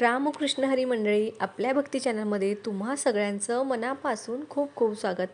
रामकृष्ण हरी मंडळी आपल्या भक्ती चॅनलमध्ये तुम्हा सगळ्यांचं मनापासून खूप खूप स्वागत.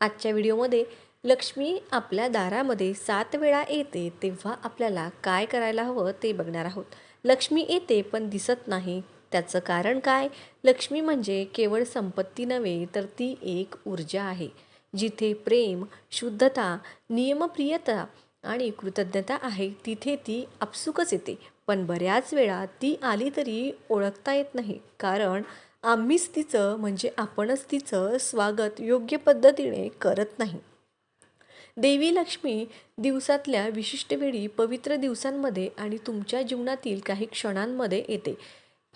आजच्या व्हिडिओमध्ये लक्ष्मी आपल्या दारामध्ये सात वेळा येते तेव्हा आपल्याला काय करायला हवं ते बघणार आहोत. लक्ष्मी येते पण दिसत नाही. त्याचं कारण काय? लक्ष्मी म्हणजे केवळ संपत्ती नव्हे तर ती एक ऊर्जा आहे. जिथे प्रेम शुद्धता नियमप्रियता आणि कृतज्ञता आहे तिथे ती आपसुकच येते. पण बऱ्याच वेळा ती आली तरी ओळखता येत नाही. कारण आम्हीच तिचं म्हणजे आपणच तिचं स्वागत योग्य पद्धतीने करत नाही. देवी लक्ष्मी दिवसातल्या विशिष्ट वेळी पवित्र दिवसांमध्ये आणि तुमच्या जीवनातील काही क्षणांमध्ये येते.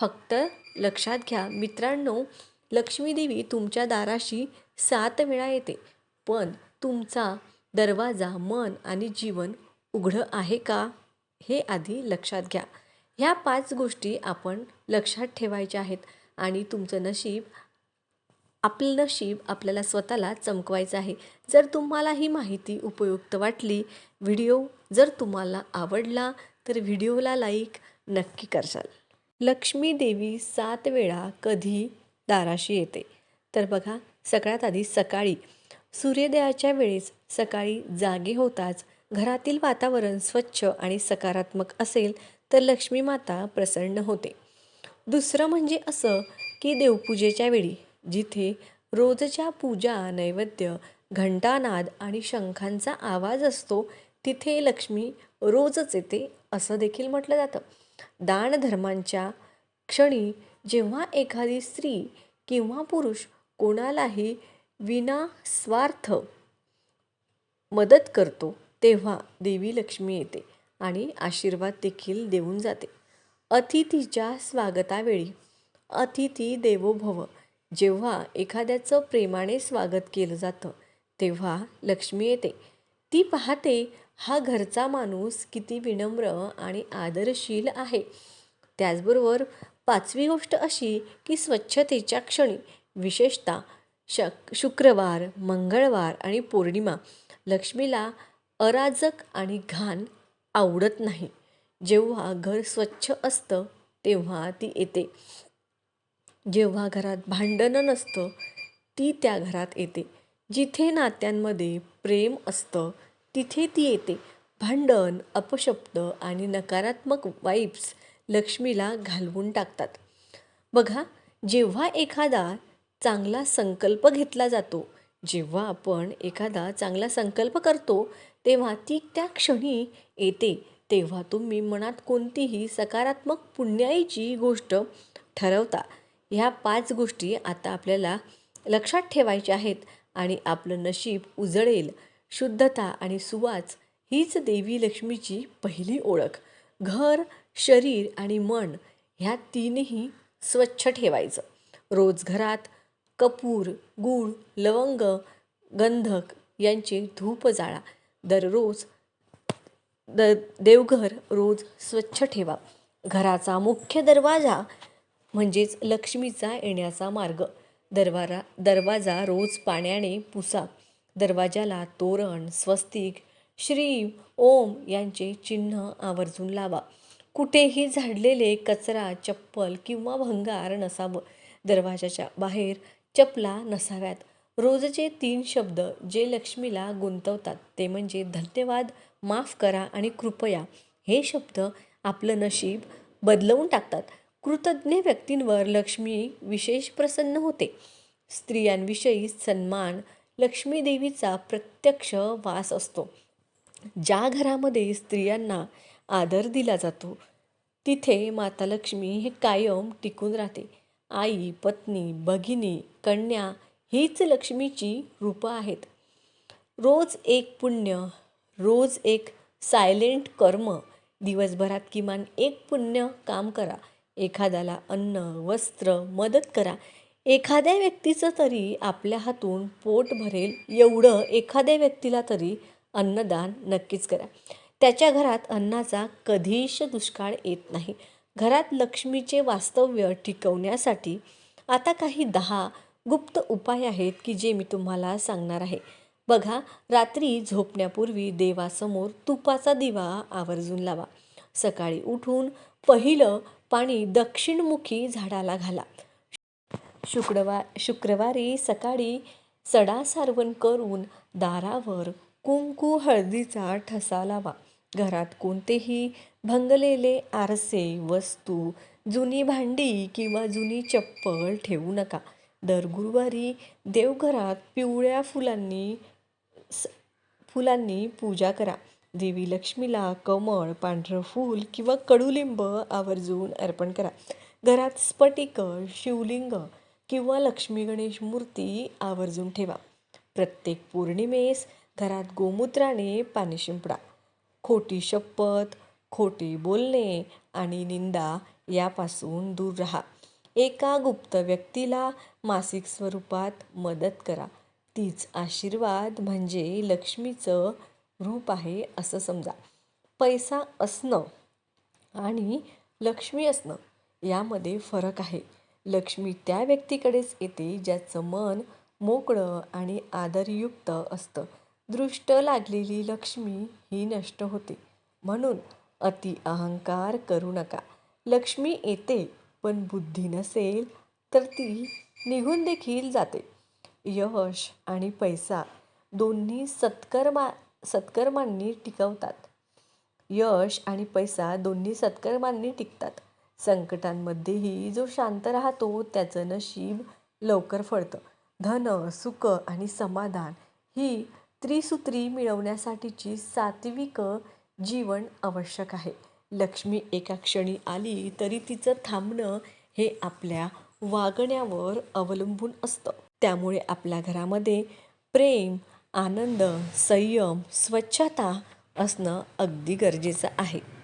फक्त लक्षात घ्या मित्रांनो लक्ष्मी देवी तुमच्या दाराशी सात वेळा येते. पण तुमचा दरवाजा मन आणि जीवन उघडं आहे का? हे आधी लक्षात घ्या. ह्या पाच गोष्टी आपण लक्षात ठेवायच्या आहेत आणि तुमचं नशीब आपलं नशीब आपल्याला स्वतःला चमकवायचं आहे. जर तुम्हाला ही माहिती उपयुक्त वाटली व्हिडिओ जर तुम्हाला आवडला तर व्हिडिओला लाईक नक्की करशाल. लक्ष्मी देवी सात वेळा कधी दाराशी येते? तर बघा सगळ्यात आधी सकाळी सूर्योदयाच्या वेळेस सकाळी जागे होताच घरातील वातावरण स्वच्छ आणि सकारात्मक असेल तर लक्ष्मी माता प्रसन्न होते. दुसरं म्हणजे असं की देवपूजेच्या वेळी जिथे रोजच्या पूजा नैवेद्य घंटानाद आणि शंखांचा आवाज असतो तिथे लक्ष्मी रोजच येते असं देखील म्हटलं जातं. दानधर्मांच्या क्षणी जेव्हा एखादी स्त्री किंवा पुरुष कोणालाही विना स्वार्थ मदत करतो तेव्हा देवी लक्ष्मी येते आणि आशीर्वाद देखील देऊन जाते. अतिथीच्या स्वागतावेळी अतिथी देवो भव जेव्हा एखाद्याचं प्रेमाने स्वागत केलं जातं तेव्हा लक्ष्मी येते. ती पाहते हा घरचा माणूस किती विनम्र आणि आदरशील आहे. त्याचबरोबर पाचवी गोष्ट अशी की स्वच्छतेच्या क्षणी विशेषतः शक शुक्रवार मंगळवार आणि पौर्णिमा लक्ष्मीला अराजक आणि घाण आवडत नाही. जेव्हा घर स्वच्छ असतं तेव्हा ती येते. जेव्हा घरात भांडणं नसतं ती त्या घरात येते. जिथे नात्यांमध्ये प्रेम असतं तिथे ती येते. भांडण अपशब्द आणि नकारात्मक वाईब्स लक्ष्मीला घालवून टाकतात. बघा जेव्हा एखादा चांगला संकल्प घेतला जातो. जेव्हा आपण एखादा चांगला संकल्प करतो तेव्हा ती त्या क्षणी येते. तेव्हा तुम्ही मनात कोणतीही सकारात्मक पुण्याईची गोष्ट ठरवता. ह्या पाच गोष्टी आता आपल्याला लक्षात ठेवायच्या आहेत आणि आपलं नशीब उजळेल. शुद्धता आणि सुवास हीच देवी लक्ष्मीची पहिली ओळख. घर शरीर आणि मन ह्या तीनही स्वच्छ ठेवायचं. रोज घरात कपूर गूळ लवंग गंधक यांचे धूप जाळा. दररोज द देवघर रोज स्वच्छ ठेवा. घराचा मुख्य दरवाजा म्हणजेच लक्ष्मीचा येण्याचा मार्ग. दरवारा दरवाजा रोज पाण्याने पुसा. दरवाजाला तोरण स्वस्तिक श्री ओम यांचे चिन्ह आवर्जून लावा. कुठेही झाडलेले कचरा चप्पल किंवा भंगार नसावं. दरवाजाच्या बाहेर चपला नसाव्यात. रोजचे तीन शब्द जे लक्ष्मीला गुंतवतात ते म्हणजे धन्यवाद माफ करा आणि कृपया. हे शब्द आपलं नशीब बदलवून टाकतात. कृतज्ञ व्यक्तींवर लक्ष्मी विशेष प्रसन्न होते. स्त्रियांविषयी सन्मान लक्ष्मी देवीचा प्रत्यक्ष वास असतो. ज्या घरामध्ये स्त्रियांना आदर दिला जातो तिथे माता लक्ष्मी हे कायम टिकून राहते. आई पत्नी भगिनी कन्या हीच लक्ष्मीची रूपं आहेत. रोज एक पुण्य रोज एक सायलेंट कर्म दिवसभरात किमान एक पुण्य काम करा. एखाद्याला अन्न वस्त्र मदत करा. एखाद्या व्यक्तीचं तरी आपल्या हातून पोट भरेल एवढं एखाद्या व्यक्तीला तरी अन्नदान नक्कीच करा. त्याच्या घरात अन्नाचा कधीच दुष्काळ येत नाही. घरात लक्ष्मीचे वास्तव्य टिकवण्यासाठी आता काही दहा गुप्त उपाय आहेत की जे मी तुम्हाला सांगणार आहे. बघा रात्री झोपण्यापूर्वी देवासमोर तुपाचा दिवा आवर्जून लावा. सकाळी उठून पहिलं पाणी दक्षिणमुखी झाडाला घाला. शुक्रवार शुक्रवारी सकाळी सडा सारवण करून दारावर कुंकू हळदीचा ठसा लावा. घरात कोणतेही भंगलेले आरसे वस्तू जुनी भांडी किंवा जुनी चप्पल ठेवू नका. दर गुरुवारी देवघरात पिवळ्या फुलांनी स फुलांनी पूजा करा. देवी लक्ष्मीला कमळ पांढरं फूल किंवा कडुलिंब आवर्जून अर्पण करा. घरात स्फटिक शिवलिंग किंवा लक्ष्मी गणेश मूर्ती आवर्जून ठेवा. प्रत्येक पौर्णिमेस घरात गोमूत्राने पाणी शिंपडा. खोटी शपथ खोटे बोलणे आणि निंदा यापासून दूर राहा. एका गुप्त व्यक्तीला मासिक स्वरूपात मदत करा. तीच आशीर्वाद म्हणजे लक्ष्मीचं रूप आहे असं समजा. पैसा असणं आणि लक्ष्मी असणं यामध्ये फरक आहे. लक्ष्मी त्या व्यक्तीकडेच येते ज्याचं मन मोकळं आणि आदरयुक्त असतं. दृष्ट लागलेली लक्ष्मी ही नष्ट होते. म्हणून अति अहंकार करू नका. लक्ष्मी येते पण बुद्धी नसेल तर ती निघून देखील जाते. यश आणि पैसा दोन्ही सत्कर्मा सत्कर्मांनी टिकवतात. यश आणि पैसा दोन्ही सत्कर्मांनी टिकतात. संकटांमध्येही जो शांत राहतो त्याचं नशीब लवकर फळतं. धन सुख आणि समाधान ही त्रिसूत्री मिळवण्यासाठीची सात्विक जीवन आवश्यक आहे. लक्ष्मी एका क्षणी आली तरी तिचं थांबणं हे आपल्या वागण्यावर अवलंबून असतं. त्यामुळे आपल्या घरामध्ये प्रेम आनंद संयम स्वच्छता असणं अगदी गरजेचं आहे.